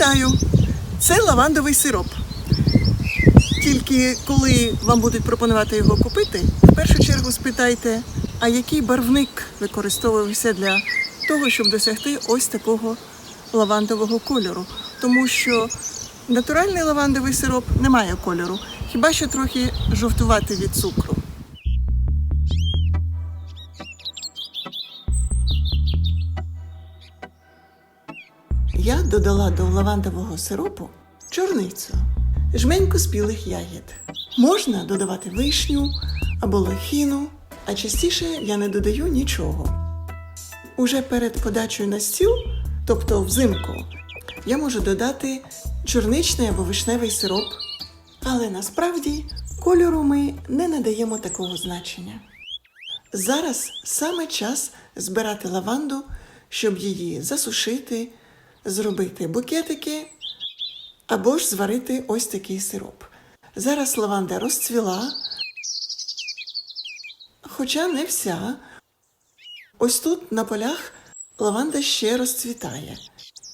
Вітаю! Це лавандовий сироп. Тільки коли вам будуть пропонувати його купити, в першу чергу спитайте, а який барвник використовувався для того, щоб досягти ось такого лавандового кольору. Тому що натуральний лавандовий сироп не має кольору, хіба що трохи жовтувати від цукру. Я додала до лавандового сиропу чорницю, жменьку спілих ягід. Можна додавати вишню або лохіну, а частіше я не додаю нічого. Уже перед подачею на стіл, тобто взимку, я можу додати чорничний або вишневий сироп, але насправді кольору ми не надаємо такого значення. Зараз саме час збирати лаванду, щоб її засушити, зробити букетики або ж зварити ось такий сироп. Зараз лаванда розцвіла, хоча не вся. Ось тут на полях лаванда ще розцвітає,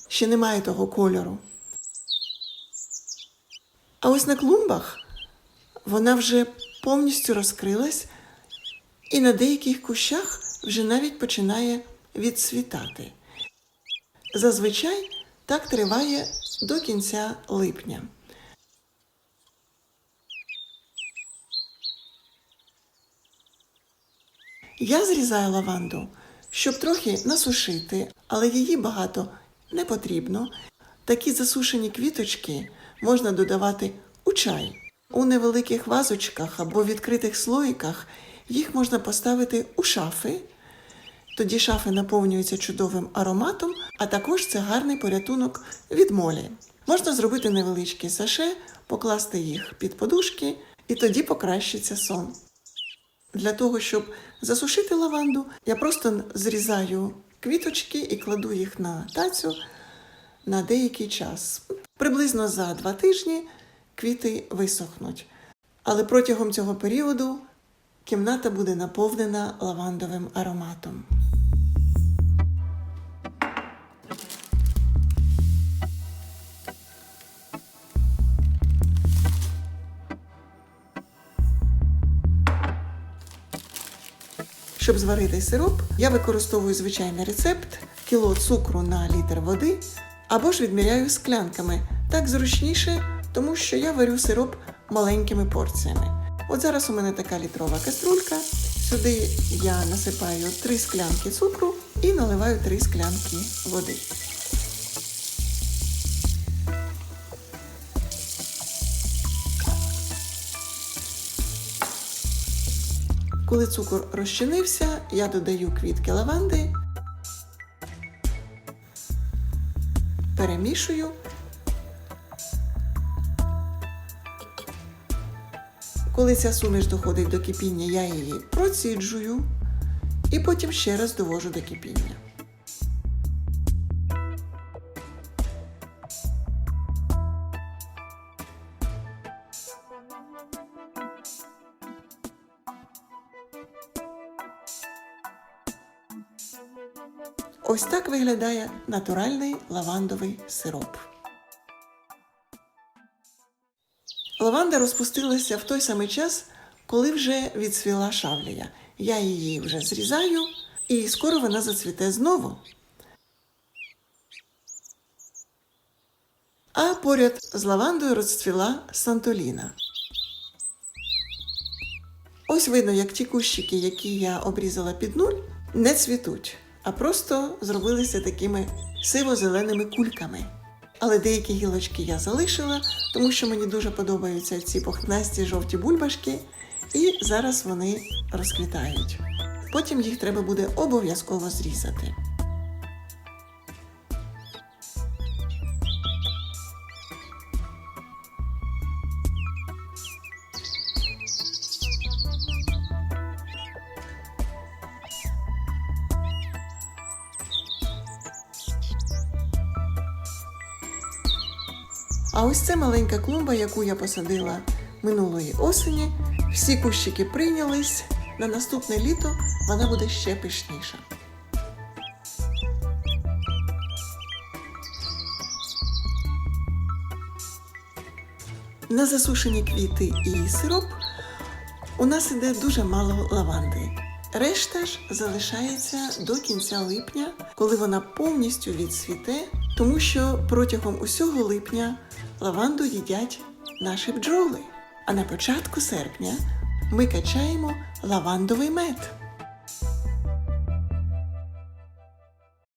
ще немає того кольору. А ось на клумбах вона вже повністю розкрилась, і на деяких кущах вже навіть починає відцвітати. Зазвичай так триває до кінця липня. Я зрізаю лаванду, щоб трохи насушити, але її багато не потрібно. Такі засушені квіточки можна додавати у чай. У невеликих вазочках або відкритих слоїках їх можна поставити у шафи. Тоді шафи наповнюються чудовим ароматом, а також це гарний порятунок від молі. Можна зробити невеличкі саше, покласти їх під подушки, і тоді покращиться сон. Для того, щоб засушити лаванду, я просто зрізаю квіточки і кладу їх на тацю на деякий час. Приблизно за два тижні квіти висохнуть. Але протягом цього періоду кімната буде наповнена лавандовим ароматом. Щоб зварити сироп, я використовую звичайний рецепт кіло цукру на літр води або ж відміряю склянками. Так зручніше, тому що я варю сироп маленькими порціями. От зараз у мене така літрова каструлька. Сюди я насипаю 3 склянки цукру і наливаю 3 склянки води. Коли цукор розчинився, я додаю квітки лаванди, перемішую. Коли ця суміш доходить до кипіння, я її проціджую і потім ще раз довожу до кипіння. Ось так виглядає натуральний лавандовий сироп. Лаванда розпустилася в той самий час, коли вже відцвіла шавлія. Я її вже зрізаю, і скоро вона зацвіте знову. А поряд з лавандою розцвіла сантоліна. Ось видно, як ті кущики, які я обрізала під нуль, не цвітуть, а просто зробилися такими сиво-зеленими кульками. Але деякі гілочки я залишила, тому що мені дуже подобаються ці похнасті жовті бульбашки, і зараз вони розквітають. Потім їх треба буде обов'язково зрізати. А ось це маленька клумба, яку я посадила минулої осені. Всі кущики прийнялись. На наступне літо вона буде ще пишніша. На засушені квіти і сироп у нас іде дуже мало лаванди. Решта ж залишається до кінця липня, коли вона повністю відсвіте, тому що протягом усього липня лаванду їдять наші бджоли. А на початку серпня ми качаємо лавандовий мед.